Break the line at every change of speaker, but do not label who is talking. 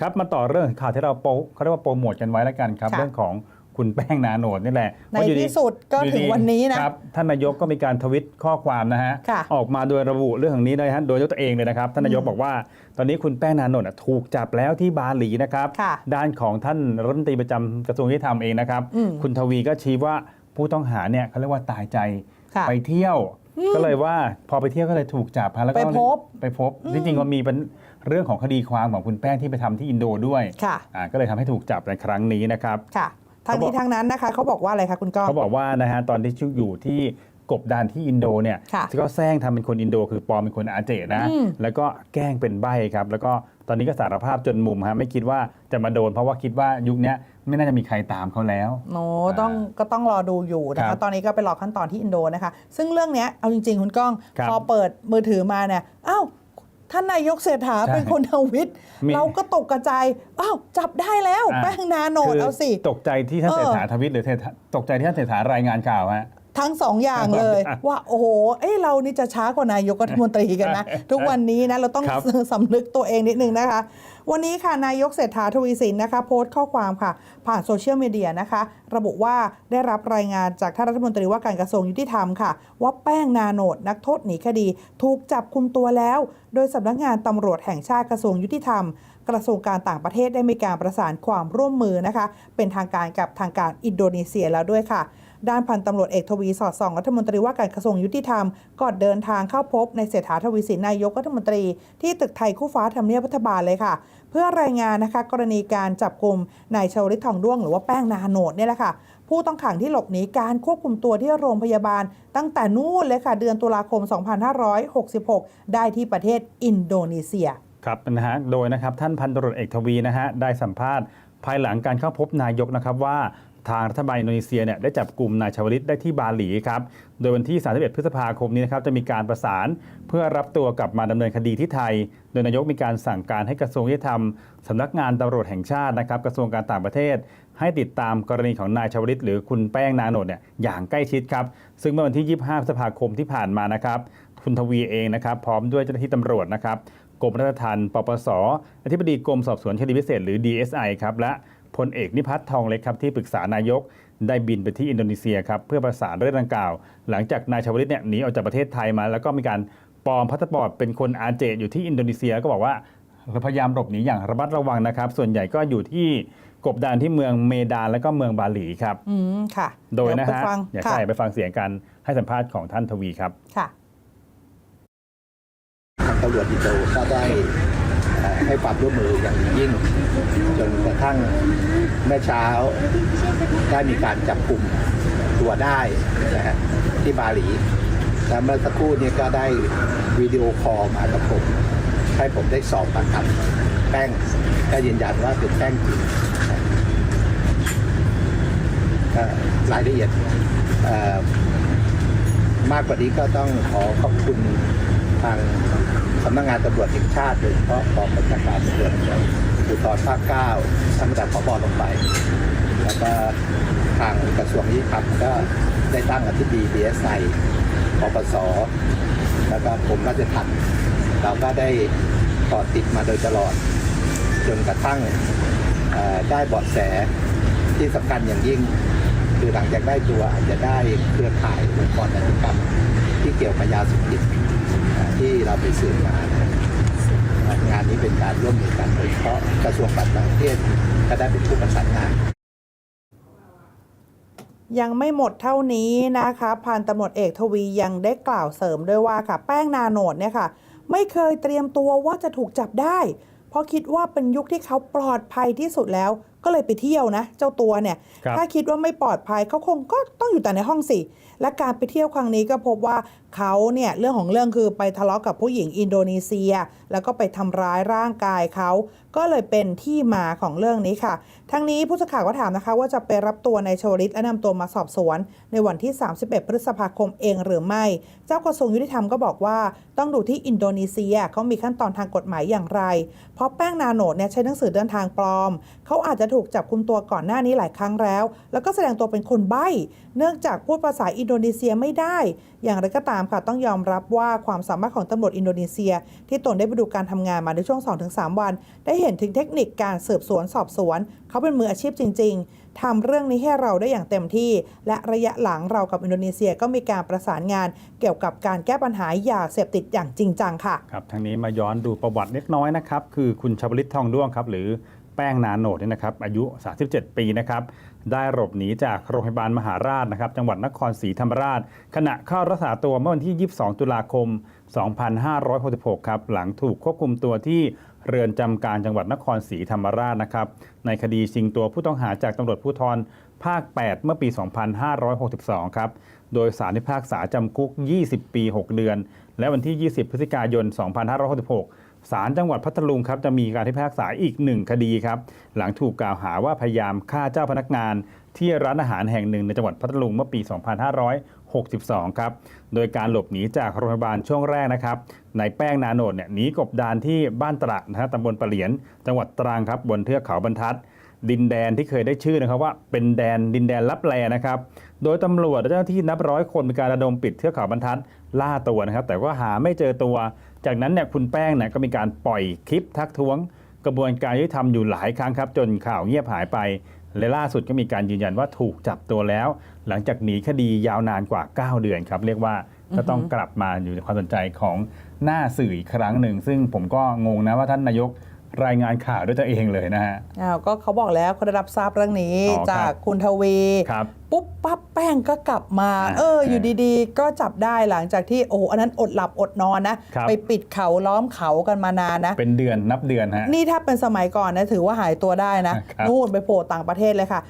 ครับมาต่อเรื่องข่าวที่เราโปรเขาเรียกว่าโปรโมทกันไว้แล้วกันครับ
ค่ะ
เรื่องของคุณแป้งนาโนดนี่แหละ
ใน
ว่าอยู่
ที่สุดก็
อยู่
ถึงวันนี้นะ
ครับท่านนายกก็มีการทวิตข้อความนะฮะ
ค่ะ
ออกมาโดยระบุเรื่องของนี้เลยฮะโดยยกตัวเองเลยนะครับท่านนายกบอกว่า ตอนนี้คุณแป้งนาโนดน่ะถูกจับแล้วที่บาหลีนะครับ
ค่ะ
ด้านของท่านรัฐมนตรีประจำกระทรวงยุติธรรมเองนะครับ
อืม
คุณทวีก็ชี้ว่าผู้ต้องหาเนี่ยเขาเรียกว่าตายใจ
ค่ะ
ไปเที่ยว ก็เลยว่าพอไปเที่ยวก็เลยถูกจับฮะแล้วก็
ไปพบ
ไปพบที่จริงมันมีเป็นเรื่องของคดีความของคุณแป้งที่ไปทำที่อินโดด้วย
ค่ะ
อ่าก็เลยทำให้ถูกจับในครั้งนี้นะครับ
ค่ะทางนี้
เขาบอก
ทางนั้นนะคะเขาบอกว่าอะไรคะคุณก้อง
เขาบอกว่านะฮะตอนที่อยู่ที่ กบดานที่อินโดเนี่ย
ค่ะ
ก็แซงทำเป็นคนอินโด คือปลอมเป็นคนอาเจนะ
อืม
แล้วก็แกล้งเป็นใบ้ครับ แล้วก็ตอนนี้ก็สารภาพจนมุมฮะไม่คิดว่าจะมาโดน เพราะว่าคิดว่ายุคเนี้ยไม่น่าจะมีใครตามเขาแล้ว
โนต้องก็ต้องรอดูอยู่นะ
ครั
คะ
บ
ตอนนี้ก็ไปรอขั้นตอนที่อินโดนะคะ ซึ่งเรื่องเนี้ยเอาจริง ๆ คุณก้อง
ครับ
พอเปิดมือถือมาเนี่ยอ้าวท่านนายกเศรษฐา
ใช่
เป็นคนทวิต
มี
เราก็ตกกระจายอ้าวจับได้แล้ว
อ่า
แป้งนาโนด
คื
เอาสิ
ตกใจที่ท่าน
เออ
เศรษฐาทวิตหรือเศรษฐาตกใจที่ท่านเศรษฐารายงานข่าวฮะ
ทั้งสองอย่างเลย
อะ
ว่าโอ้โหเอ้ยเรานี่จะช้ากว่านายกรัฐมนตรีกันนะ ทุกวันนี้นะเราต้อง
ครับ
สำนึกตัวเองนิดนึงนะคะ วันนี้ค่ะนายกเศรษฐาทวีสินนะคะ โพสต์ข้อความค่ะ ผ่านโซเชียลมีเดียนะคะ ระบุว่าได้รับรายงานจากท่านรัฐมนตรีว่าการกระทรวงยุติธรรมค่ะ ว่าแป้งนาโนดนักโทษหนีคดี ถูกจับคุมตัวแล้ว โดยสำนักงานตำรวจแห่งชาติกระทรวงยุติธรรมกระทรวงการต่างประเทศได้มีการประสานความร่วมมือนะคะ เป็นทางการกับทางการอินโดนีเซียแล้วด้วยค่ะ ด้านพันตำรวจเอกทวีสอดส่องรัฐมนตรีว่าการกระทรวงยุติธรรมก็เดินทางเข้าพบในเศรษฐาทวีสินนายกรัฐมนตรี ที่ตึกไทยคู่ฟ้าทำเนียบรัฐบาลเลยค่ะ เพื่อรายงานนะคะกรณีการจับกลุ่มนายชาวลิตทองด้วงหรือว่าแป้งนาโนดเนี่ยแหละค่ะผู้ต้องขังที่หลบหนีการควบคุมตัวที่โรงพยาบาล ตั้งแต่นู่นเลยค่ะ เดือนตุลาคม 2566 ได้ที่ประเทศอินโดนีเซีย
ครับนะฮะโดยนะครับท่านพันตำรวจเอกทวีนะฮะได้สัมภาษณ์ภายหลังการเข้าพบนายกนะครับว่า ทางรัฐบาลอินโดนีเซียเนี่ยได้จับกลุ่มนายชาวลิตได้ที่บาหลีครับ โดยวันที่ 31 พฤษภาคมนี้นะครับจะมีการประสานเพื่อรับตัวกลับมาดำเนินคดีที่ไทย โดยนายกมีการสั่งการให้กระทรวงยุติธรรมสำนักงานตำรวจแห่งชาตินะครับกระทรวงการต่างประเทศ ให้ติดตามกรณีของนายชาวลิต หรือคุณแป้งนาโนดเนี่ยอย่างใกล้ชิดครับซึ่งเมื่อวันที่ 25 พฤษภาคมที่ผ่านมานะครับคุณทวีเองนะครับพร้อมด้วยเจ้าหน้าที่ตำรวจนะครับกรมราชทัณฑ์ปปส อธิบดีกรมสอบสวนคดีพิเศษหรือ DSI ครับ และ พลเอกนิพัฒน์ทองเล็กครับที่ปรึกษานายกได้บินไปที่อินโดนีเซียครับเพื่อประสานเรื่องดังกล่าว หลังจากนายชาวลิตเนี่ยหนีออกจากประเทศไทยมา แล้วก็มีการปลอมพาสปอร์ตเป็นคนอาเจอยู่ที่อินโดนีเซียก็บอกว่าพยายามหลบหนีอย่างระมัดระวังนะครับ ส่วนใหญ่ก็อยู่ที่กบดานที่เมืองเมดานและก็เมืองบาหลีครับ
อืมค่ะ
โดย
เว
นะ
ไป
ฮะ
ฟัง
อยาก
ค่ะ
ใช่ไปฟังเสียงกันให้สัมภาษณ์ของท่านทวีครับ
ค่ะ
ทางตำรวจอินโดก็ได้เอ่อ ให้ความร่วมมืออย่างยิ่ง จนกระทั่งเมื่อเช้าได้มีการจับกลุ่มตัวได้นะฮะที่บาหลีแล้วเมื่อสักครู่นี้ก็ได้วิดีโอคอลมากับผมให้ผมได้สอบปากคำแป้งก็ยืนยันว่าเป็นแป้งจริงรายละเอียดมากกว่านี้ก็ต้องขอขอบคุณ ทางสำนักงานตำรวจแห่งชาติโดยเฉพาะกองบัญชาการตำรวจภูธรภาค9ตั้งแต่ผบลงไป แล้วก็ทางกระทรวงยุติธรรมก็ได้ตั้งอธิบดี DSI ปปสแล้วก็ผมราชทัณฑ์เราก็ได้ต่อติดมาโดยตลอด จนกระทั่งได้เบาะแสที่สำคัญอย่างยิ่ง คือหลังจากได้ตัวอาจจะได้เครือข่ายองค์กรอาชญากรรมที่เกี่ยวกับยาเสพติดที่เราไปสืบมานะอ่างานนี้เป็นการร่วมมือกันโดยเฉพาะกระทรวงการต่างประเทศก็ได้เป็นผู้ประสานงาน
ยังไม่หมดเท่านี้นะคะพันตำรวจเอกทวียังได้กล่าวเสริมด้วยว่าค่ะแป้งนาโนดเนี่ยค่ะ ไม่เคยเตรียมตัวว่าจะถูกจับได้ เพราะคิดว่าเป็นยุคที่เขาปลอดภัยที่สุดแล้ว ก็เลยไปเที่ยวนะ เจ้าตัวเนี่ย
ครับ
ถ้าคิดว่าไม่ปลอดภัยเขาคงก็ต้องอยู่แต่ในห้องสิและการไปเที่ยวครั้งนี้ก็พบว่าเขาเนี่ยเรื่องของเรื่องคือไปทะเลาะกับผู้หญิงอินโดนีเซีย แล้วก็ไปทำร้ายร่างกายเขา ก็เลยเป็นที่มาของเรื่องนี้ค่ะ ทั้งนี้ผู้สื่อข่าวก็ถามนะคะ ว่าจะไปรับตัวในายชวลิตและนำตัวมาสอบสวน ในวันที่ 31 พฤษภาคมเองหรือไม่ เจ้ากระทรวงยุติธรรมก็บอกว่าต้องดูที่อินโดนีเซียเขามีขั้นตอนทางกฎหมายอย่างไร เพราะแป้งนาโนดเนี่ยใช้หนังสือเดินทางปลอม เขาอาจจะถูกถูกจับคุมตัวก่อนหน้านี้หลายครั้งแล้ว แล้วก็แสดงตัวเป็นคนใบ้เนื่องจากพูดภาษาอินโดนีเซียไม่ได้ อย่างไรก็ตามค่ะต้องยอมรับว่าความสามารถของตำรวจอินโดนีเซีย ที่ตนได้ไปดูการทำงานมาในช่วง 2-3 วันได้เห็นเห็นถึงเทคนิคการสืบสวนสอบสวน เขาเป็นมืออาชีพจริง ๆทำเรื่องนี้ให้เราได้อย่างเต็มที่ และระยะหลังเรากับอินโดนีเซียก็มีการประสานงาน เกี่ยวกับการแก้ปัญหายาเสพติดอย่างจริงจังค่ะ
ครับทางนี้มาย้อนดูประวัติเล็กน้อยนะครับคือคุณชาวลิตทองด้วงครับหรือแป้งนาโนดเนี่ยนะครับอายุ 37 ปีนะครับได้หลบหนีจากโรงพยาบาลมหาราชนะครับจังหวัดนครศรีธรรมราช ขณะเข้ารักษาตัวเมื่อวันที่ 22 ตุลาคม 2566 ครับ หลังถูกควบคุมตัวที่เรือนจำกลารจังหวัดนครศรีธรรมราชนะครับ ในคดีชิงตัวผู้ต้องหาจากตำรวจภูธรภาค 8 เมื่อปี 2562 ครับ โดยสารพิพากษาจำคุก 20 ปี 6 เดือน และวันที่ 20 พฤศจิกายน 2566 ศาลจังหวัดพัทลุงครับจะมีการพิพากษาอีกหนึ่งคดีครับ หลังถูกกล่าวหาว่าพยายามฆ่าเจ้าพนักงานที่ร้านอาหารแห่งหนึ่งในจังหวัดพัทลุงเมื่อปี 62 ครับ โดยการหลบหนีจากโรงพยาบาลช่วงแรกนะครับในายแป้งนาโนดเนี่ยหนีกบดานที่บ้านตระนะฮะตำบลปะเหลียน จังหวัดตรังครับบนเทือกเขาบรรทัด ดินแดนที่เคยได้ชื่อนะครับว่าเป็นแดนดินแดนลับแลนะครับ โดยตำรวจและเจ้าหน้าที่นับร้อยคนมีการระดมปิดเทือกเขาบรรทัดล่าตัวนะครับ แต่ว่าหาไม่เจอตัว จากนั้นเนี่ยคุณแป้งเนี่ยก็มีการปล่อยคลิปทักท้วง กระบวนการยุติธรรมอยู่หลายครั้งครับ จนข่าวเงียบหายไป และล่าสุดก็มีการยืนยันว่าถูกจับตัวแล้ว หลังจากหนีคดียาวนานกว่า 9 เดือนครับ เรียกว่าก็ต้องกลับมาอยู่ในความสนใจของหน้าสื่ออีกครั้งหนึ่ง ซึ่งผมก็งงนะว่าท่านนายก รายงานข่าวด้วยตัวเองเลยนะฮะ
อ้าวก็เขาบอกแล้วเขาได้รับทราบเรื่องนี้
อ๋อครับ
จากคุณทวี
ครับ
ปุ๊บปั๊บแป้งก็กลับมา
อ่า
เออ อยู่ดีๆ ก็จับได้หลังจากที่โอ้โหอันนั้นอดหลับอดนอนนะ
ครับ
ไปปิดเขาล้อมเขากันมานานนะ
เป็นเดือนนับเดือนฮะ
นี่ถ้าเป็นสมัยก่อนนะถือว่าหายตัวได้นะ
ครับ
นู่นไปโผล่ต่างประเทศเลยค่ะ